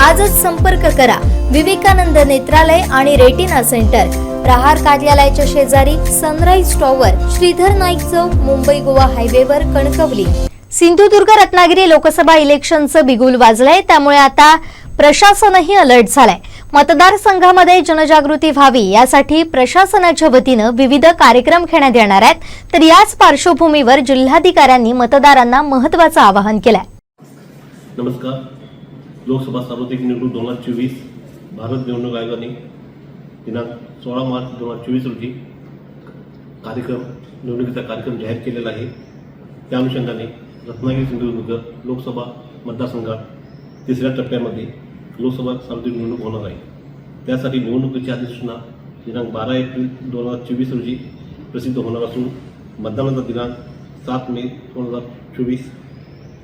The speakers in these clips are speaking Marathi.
आजच संपर्क करा. विवेकानंद नेत्रालय आणि रेटिना सेंटर. प्रहार कार्यालयाच्या शेजारी सनराईज टॉवर श्रीधर नाईक चौक मुंबई गोवा हायवेवर कणकवली. सिंधुदुर्ग रत्नागिरी लोकसभा इलेक्शनचं बिगुल वाजलंय त्यामुळे आता प्रशासनही अलर्ट झालंय. मतदारसंघामध्ये जनजागृती व्हावी यासाठी प्रशासनाच्या वतीनं विविध कार्यक्रम घेण्यात येणार आहेत. तर याच पार्श्वभूमीवर जिल्हाधिकाऱ्यांनी मतदारांना महत्वाचं आवाहन केलंय. नमस्कार. लोकसभा सार्वत्रिक निवडणूक दोन हजार चोवीस भारत निवडणूक आयोगाने दिनांक सोळा मार्च दोन हजार चोवीस रोजी कार्यक्रम निवडणुकीचा कार्यक्रम जाहीर केलेला आहे. त्या अनुषंगाने रत्नागिरी सिंधुदुर्ग लोकसभा मतदारसंघात तिसऱ्या टप्प्यामध्ये लोकसभा सार्वत्रिक निवडणूक होणार आहे. त्यासाठी निवडणुकीची अधिसूचना दिनांक बारा एप्रिल दोन हजार चोवीस रोजी प्रसिद्ध होणार असून मतदानाचा दिनांक सात मे दोन हजार चोवीस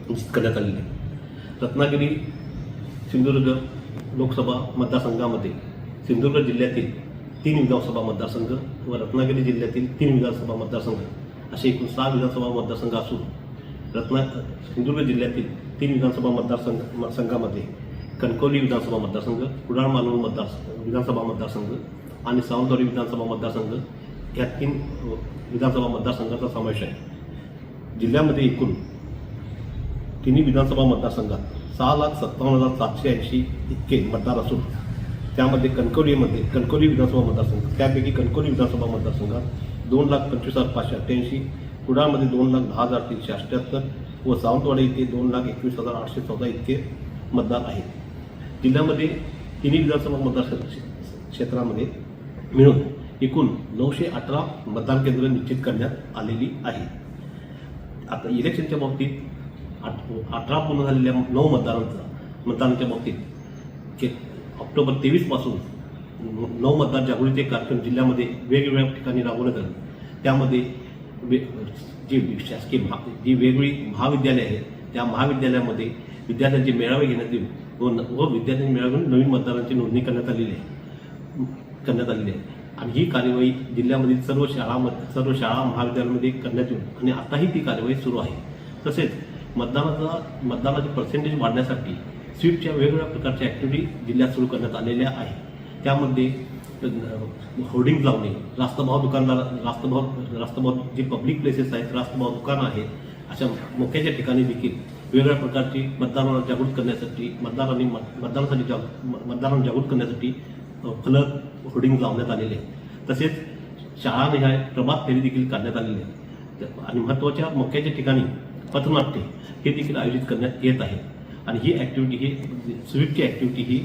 निश्चित करण्यात आलेली आहे. रत्नागिरी सिंधुदुर्ग लोकसभा मतदारसंघामध्ये सिंधुदुर्ग जिल्ह्यातील तीन विधानसभा मतदारसंघ व रत्नागिरी जिल्ह्यातील तीन विधानसभा मतदारसंघ असे एकूण सहा विधानसभा मतदारसंघ असून रत्ना सिंधुदुर्ग जिल्ह्यातील तीन विधानसभा मतदारसंघ संघामध्ये कणकवली विधानसभा मतदारसंघ कुडाळ मालवण मतदार विधानसभा मतदारसंघ आणि सावंतवाडी विधानसभा मतदारसंघ या तीन विधानसभा मतदारसंघाचा समावेश आहे. जिल्ह्यामध्ये एकूण तिन्ही विधानसभा मतदारसंघात सहा लाख सत्तावन्न हजार सातशे ऐंशी इतके मतदार असून त्यामध्ये कणकवलीमध्ये कणकवली विधानसभा मतदारसंघ त्यापैकी कणकवली विधानसभा मतदारसंघात दोन लाख पंचवीस हजार पाचशे अठ्ठ्याऐंशी कुडाळमध्ये दोन लाख दहा हजार तीनशे अठ्ठ्याहत्तर व सावंतवाडी इथे दोन लाख एकवीस हजार आठशे चौदा इतके मतदार आहेत. जिल्ह्यामध्ये तिन्ही विधानसभा मतदार क्षेत्रामध्ये मिळून एकूण नऊशे अठरा मतदान केंद्र निश्चित करण्यात आलेली आहे आता इलेक्शनच्या बाबतीत आठ अठरा पूर्ण झालेल्या नऊ मतदारांचा मतदानाच्या बाबतीत. के ऑक्टोबर तेवीसपासून नऊ मतदार जागृती कार्यक्रम जिल्ह्यामध्ये वेगवेगळ्या ठिकाणी राबवण्यात आले. त्यामध्ये वे जी शासकीय महा जी वेगवेगळी महाविद्यालय आहेत त्या महाविद्यालयामध्ये विद्यार्थ्यांचे मेळावे घेण्यात येऊन व न- व विद्यार्थ्यांचे मेळावे नवीन मतदारांची नोंदणी करण्यात आलेली आहे. करण्यात आलेली आहे. आणि ही कार्यवाही जिल्ह्यामधील सर्व शाळामध्ये सर्व शाळा महाविद्यालयामध्ये करण्यात येऊन आणि आताही ती कार्यवाही सुरू आहे. तसेच मतदानाचा मतदानाचे पर्सेंटेज वाढण्यासाठी स्वीपच्या वेगवेगळ्या प्रकारच्या ॲक्टिव्हिटी जिल्ह्यात सुरू करण्यात आलेल्या आहे त्यामध्ये होर्डिंग लावणे रास्तभाव दुकानदार रास्तभाव रास्तभाव जे पब्लिक प्लेसेस आहेत रास्तभाव दुकानं आहेत अशा मोक्याच्या ठिकाणी देखील वेगवेगळ्या प्रकारची मतदारांना जागृत करण्यासाठी मतदारांनी मत- मतदानासाठी जाग म- मतदारांना जागृत करण्यासाठी फलक होर्डिंग लावण्यात आलेले आहेत. तसेच शाळानिहाय प्रभात फेरी देखील काढण्यात आलेली आहे आणि महत्त्वाच्या मोक्याच्या ठिकाणी पथनाट्य हे देखील आयोजित करण्यात येत आहे. आणि ही ॲक्टिव्हिटी ही स्वीपची ॲक्टिव्हिटी ही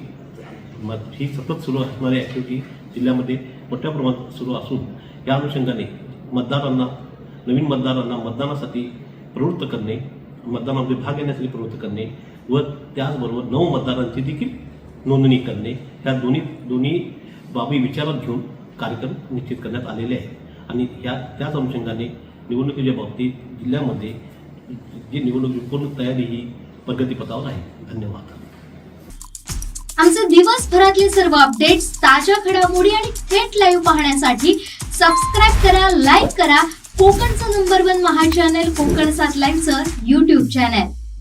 ही सतत सुरू असणारी ॲक्टिव्हिटी जिल्ह्यामध्ये मोठ्या प्रमाणात सुरू असून या अनुषंगाने मतदारांना नवीन मतदारांना मतदानासाठी प्रवृत्त करणे मतदानामध्ये भाग घेण्यासाठी प्रवृत्त करणे व त्याचबरोबर नऊ मतदारांची देखील नोंदणी करणे ह्या दोन्ही दोन्ही बाबी विचारात घेऊन कार्यक्रम निश्चित करण्यात आलेले आहेत. आणि या त्याच अनुषंगाने निवडणुकीच्या बाबतीत जिल्ह्यामध्ये जी निवडणूक पूर्ण तयारी ही प्रगतीपथावर आहे. धन्यवाद. आमचे दिवसभरातले सर्व अपडेट्स ताज्या घडामोडी आणि थेट लाईव्ह पाहण्यासाठी सबस्क्राईब करा लाईक करा. कोकणचं number one Maha channel Kokan सात लाईव्हचं युट्यूब चॅनल